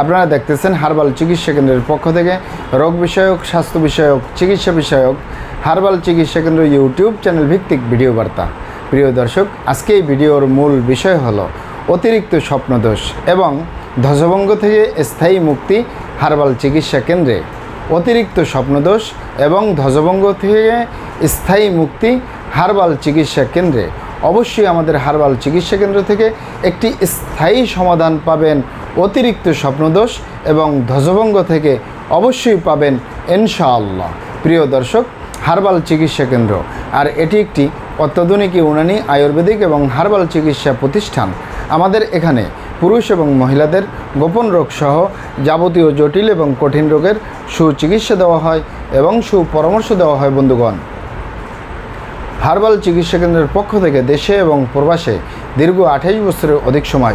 আপনারা দেখতেছেন হার্বাল চিকিৎসা কেন্দ্রের পক্ষ থেকে রোগ বিষয়ক, স্বাস্থ্য বিষয়ক, চিকিৎসা বিষয়ক, হার্বাল চিকিৎসা কেন্দ্র ইউটিউব চ্যানেল ভিত্তিক ভিডিও বার্তা। প্রিয় দর্শক, আজকে এই ভিডিওর মূল বিষয় হলো অতিরিক্ত স্বপ্নদোষ এবং ধ্বজভঙ্গ থেকে স্থায়ী মুক্তি হার্বাল চিকিৎসা কেন্দ্রে। অতিরিক্ত স্বপ্নদোষ এবং ধ্বজভঙ্গ থেকে স্থায়ী মুক্তি হার্বাল চিকিৎসা কেন্দ্রে। অবশ্যই আমাদের হার্বাল চিকিৎসা কেন্দ্র থেকে একটি স্থায়ী সমাধান পাবেন অতিরিক্ত স্বপ্নদোষ এবং ধ্বজভঙ্গ থেকে অবশ্যই পাবেন ইনশাআল্লাহ। প্রিয় দর্শক, হার্বাল চিকিৎসা কেন্দ্র। আর এটি একটি অত্যাধুনিক ইউনানি আয়ুর্বেদিক এবং হার্বাল চিকিৎসা প্রতিষ্ঠান। আমাদের এখানে পুরুষ এবং মহিলাদের গোপন রোগ সহ যাবতীয় জটিল এবং কঠিন রোগের সুচিকিৎসা দেওয়া হয় এবং সুপরামর্শ দেওয়া হয় বন্ধুগণ। হার্বাল চিকিৎসা কেন্দ্রের পক্ষ থেকে দেশে এবং প্রবাসে দীর্ঘ আঠাইশ বছরের অধিক সময়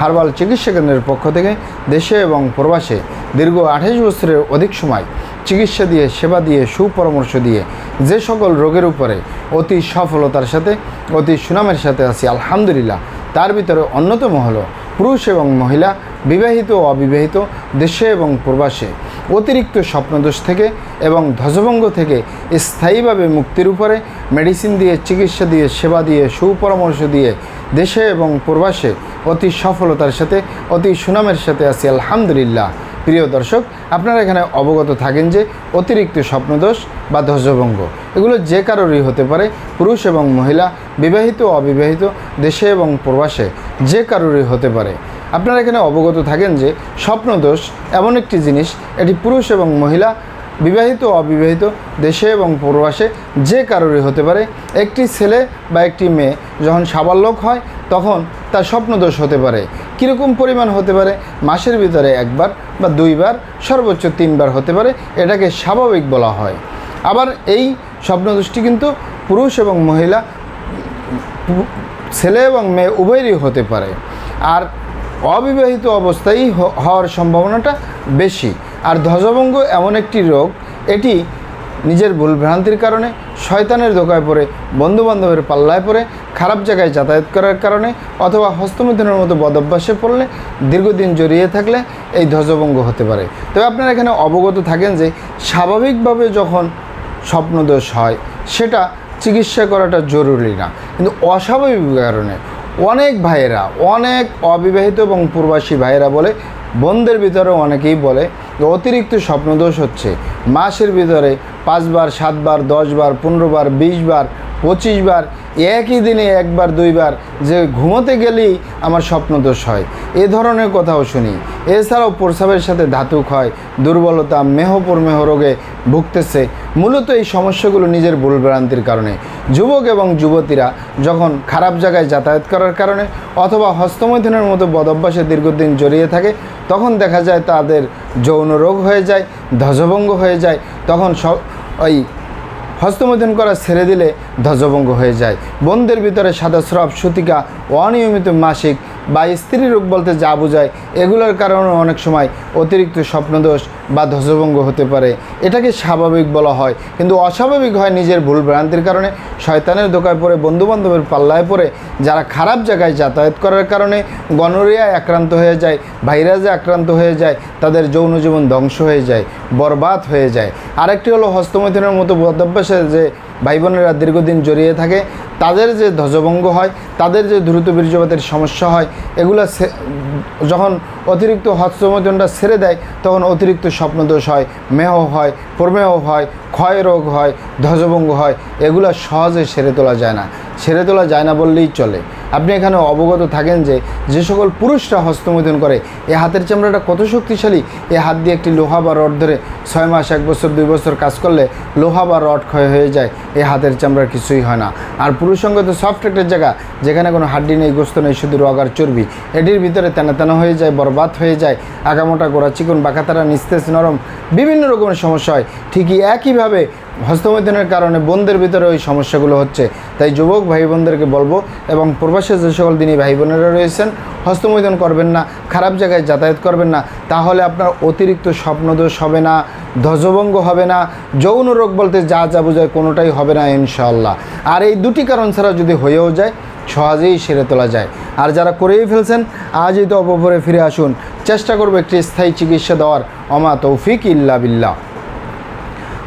হার্বাল চিকিৎসা কেন্দ্রের পক্ষ থেকে দেশে এবং প্রবাসে দীর্ঘ আঠাশ বছরের অধিক সময় চিকিৎসা দিয়ে, সেবা দিয়ে, সুপরামর্শ দিয়ে যে সকল রোগের উপরে অতি সফলতার সাথে, অতি সুনামের সাথে আছি, আলহামদুলিল্লাহ। তার ভিতরে অন্যতম হলো পুরুষ এবং মহিলা, বিবাহিত ও অবিবাহিত, দেশে এবং প্রবাসে। অতিরিক্ত স্বপ্নদোষ থেকে এবং ধ্বজভঙ্গ থেকে স্থায়ীভাবে মুক্তির উপরে মেডিসিন দিয়ে, চিকিৎসা দিয়ে, সেবা দিয়ে, সুপরামর্শ দিয়ে দেশে এবং প্রবাসে অতি সফলতার সাথে, অতি সুনামের সাথে আছি, আলহামদুলিল্লাহ। প্রিয় দর্শক, আপনারা এখানে অবগত থাকেন যে অতিরিক্ত স্বপ্নদোষ বা ধ্বজভঙ্গ, এগুলো যে কারোরই হতে পারে, পুরুষ এবং মহিলা, বিবাহিত অবিবাহিত, দেশে এবং প্রবাসে যে কারোরই হতে পারে। আপনারা এখানে অবগত থাকেন যে স্বপ্নদোষ এমন একটি জিনিস, এটি পুরুষ এবং মহিলা, বিবাহিত অবিবাহিত, দেশে এবং প্রবাসে যে কারোরই হতে পারে। একটি ছেলে বা একটি মেয়ে যখন সাবাল্যক হয়, তখন তার স্বপ্নদোষ হতে পারে। কীরকম পরিমাণ হতে পারে? মাসের ভিতরে একবার বা দুইবার, সর্বোচ্চ তিনবার হতে পারে, এটাকে স্বাভাবিক বলা হয়। আবার এই স্বপ্নদোষটি কিন্তু পুরুষ এবং মহিলা ছেলে এবং মেয়ে উভয়েরই হতে পারে। আর অবিবাহিত অবস্থায় হওয়ার সম্ভাবনাটা বেশি। আর ধ্বজভঙ্গ এমন একটি রোগ, এটি নিজের ভুলভ্রান্তির কারণে শয়তানের দোকায় পড়ে, বন্ধুবান্ধবের পাল্লায় পড়ে, খারাপ জায়গায় যাতায়াত করার কারণে অথবা হস্তমিথুনের মতো বদভ্যাসে পড়লে দীর্ঘদিন জড়িয়ে থাকলে এই ধ্বজভঙ্গ হতে পারে। তবে আপনারা এখানে অবগত থাকেন যে স্বাভাবিকভাবে যখন স্বপ্নদোষ হয়, সেটা চিকিৎসা করাটা জরুরি না। কিন্তু অস্বাভাবিক কারণে অনেক ভাইয়েরা, অনেক অবিবাহিত এবং পূর্বাসী ভাইয়েরা বলে বোনদের ভিতরে অনেকেই বলে অতিরিক্ত স্বপ্নদোষ হচ্ছে। মাসের ভিতরে পাঁচবার, সাতবার, দশবার, পনেরোবার, বিশবার, পঁচিশবার একই দিনে একবার, দুইবার যে ঘুমোতে গেলেই আমার স্বপ্নদোষ হয়। এ ধরনের কথাও শুনি। এছাড়াও প্রস্রাবের সাথে ধাতু ক্ষয় দুর্বলতা মেহ প্রমেহ রোগে ভুগতেছে। মূলত এই সমস্যাগুলো নিজের ভুলভ্রান্তির কারণে। যুবক এবং যুবতীরা যখন খারাপ জায়গায় যাতায়াত করার কারণে অথবা হস্তমৈথুনের মতো বদভ্যাসে দীর্ঘদিন জড়িয়ে থাকে, তখন দেখা যায় তাদের যৌন রোগ হয়ে যায়, ধ্বজভঙ্গ হয়ে যায়, তখন সব ওই হস্তমৈথুন করা ছেড়ে দিলে ধ্বজভঙ্গ হয়ে যায়। বন্ধের ভিতরে সাদা স্রব সুতিকা অনিয়মিত মাসিক বা স্ত্রী রোগ বলতে যা বোঝায়, এগুলোর কারণে অনেক সময় অতিরিক্ত স্বপ্নদোষ বা ধ্বজভঙ্গ হতে পারে। এটাকে স্বাভাবিক বলা হয়। কিন্তু অস্বাভাবিক হয় নিজের ভুল ভ্রান্তির কারণে। শয়তানের দোকায় পড়ে, বন্ধুবান্ধবের পাল্লায় পড়ে, যারা খারাপ জায়গায় যাতায়াত করার কারণে গনোরিয়ায় আক্রান্ত হয়ে যায়, ভাইরাসে আক্রান্ত হয়ে যায়, তাদের যৌন জীবন ধ্বংস হয়ে যায়, বরবাদ হয়ে যায়। আরেকটি হলো হস্তমৈথুনের মতো বদভ্যাসে যে ভাই বোনেরা দীর্ঘদিন জড়িয়ে থাকে, তাদের যে ধ্বজভঙ্গ হয়, তাদের যে দ্রুত বীর্যপাতের সমস্যা হয়, এগুলো যখন অতিরিক্ত হস্তমোচনটা ছেড়ে দেয়, তখন অতিরিক্ত স্বপ্নদোষ হয়, মেহ হয়, প্রমেহ হয়, ক্ষয় রোগ হয়, ধ্বজভঙ্গ হয়, এগুলো সহজে সেরে তোলা যায় না। সেরে তোলা যায় না বললেই চলে। আপনি এখানে অবগত থাকেন যে যে সকল পুরুষরা হস্তমৈথুন করে এই হাতের চামড়াটা কত শক্তিশালী? এ হাত দিয়ে একটি লোহা বা রড ধরে ছয় মাস, এক বছর, দুই বছর কাজ করলে লোহা বা রড ক্ষয় হয়ে যায় এই হাতের চামড়ার কিছুই হয় না। আর পুরুষ সঙ্গ তো সফট একটা জায়গা, যেখানে কোনো হাড্ডি নেই, গোস্ত নেই, শুধু রগ আর চর্বি। এটির ভিতরে তেনা তেনা হয়ে যায়, বরবাদ হয়ে যায়, আগামোটা গোড়া চিকন বাঁকাতারা নিস্তেজ নরম, বিভিন্ন রকমের সমস্যা হয়। ঠিকই একইভাবে হস্তমৈথুনের কারণে বোনদের ভিতরে ওই সমস্যাগুলো হচ্ছে। তাই যুবক ভাই বোনদেরকে বলব এবং প্রবাসে যে সকল দিনই ভাই বোনেরা রয়েছেন, হস্তমৈথুন করবেন না, খারাপ জায়গায় যাতায়াত করবেন না, তাহলে আপনার অতিরিক্ত স্বপ্নদোষ হবে না, ধ্বজভঙ্গ হবে না, যৌন রোগ বলতে যা যা বোঝায় কোনোটাই হবে না ইনশাল্লাহ আর এই দুটি কারণ ছাড়া যদি হয়েও যায়, সহজেই সেরে তোলা যায়। আর যারা করেই ফেলছেন, আজই তো অপরে ফিরে আসুন। চেষ্টা করব একটি স্থায়ী চিকিৎসা দেওয়ার। অমা তৌফিক ইল্লা বিল্লাহ।